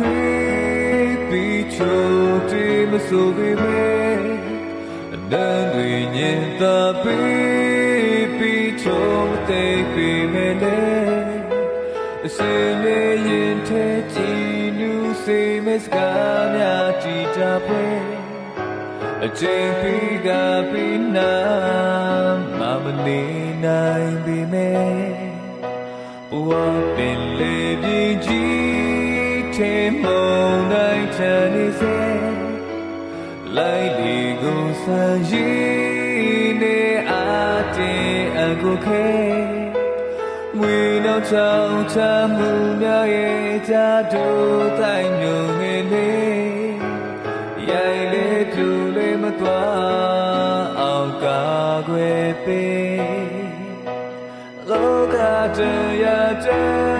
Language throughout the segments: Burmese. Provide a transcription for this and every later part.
ထွေးပြီးချိုးတေးမဆိုပေမဲ့အနန္တညင်သာပြီးပြီးချိုးမသိပေမဲ့လေအစင်းရဲ့ရင်ထဲကြည်နူးစိတ်မစကားများကြည်ကြပွဲအချိန်ပြီးကပြီးနာ မမနေနိုင်ပေမဲ့ဘဝပင်လေပြေကြီးထဲမုန်တိုင်းချန်နေစေလိုက်ဒီကိုဆန်ရည်နေအားတင်အကိုခဲဝေနောက်ချောင်းချမှုများရဲ့ကြတို့တိုင်းညုံနေလေရိုင်လေသူလေးမသွားအောင်ကာကွယ်ပေးလောကတရားကြတဲ့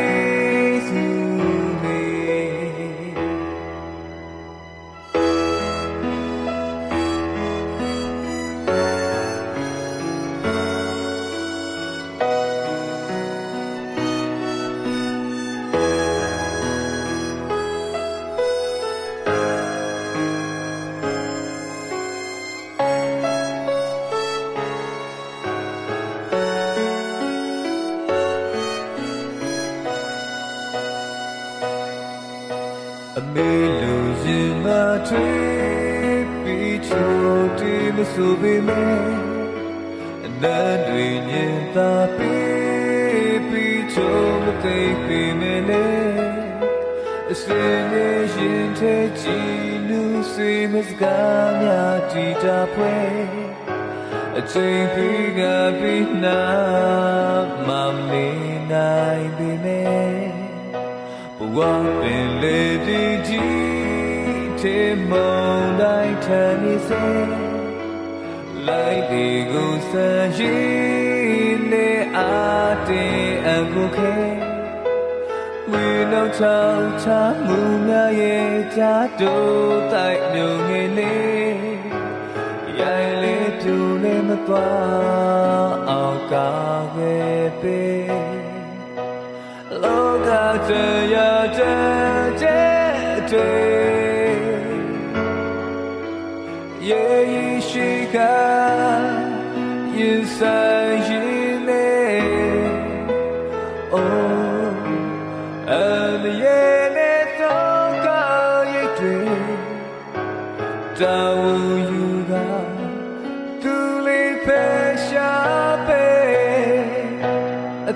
အမေလိုရင်မထွေးပြီးချိုးတီးမဆိုပေမဲ့အနန္တညင်သာပြီးပြီးချိုးမသိပေမဲ့လေအစင်းရဲ့ရင်ထဲကြည်နူးစေမစကားများကြည်တာဖွဲအချိန်ပြီးကပြီးနာမမေနိုင်ပေမဲ့ဘ ဝပင်လေဒီကြီးတေမုန်တိုင်းထန်နေစေလိုက်ဒီကိုစံရှိနေအားတင်အကုခဲဝေနောက်ချောင်းချမှုများရဲ့ချာတို့တိုက်မြုံငယ်လေးရိုင်လေးသူလေးမသွားအောင်ကာကွယ်ပေး လောကတရားကြတဲ့တွေ့ယေရှိကရင်ဆိုင်ရင်နေအိုအမယေနဲ့တော့ကရိ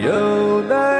有奈。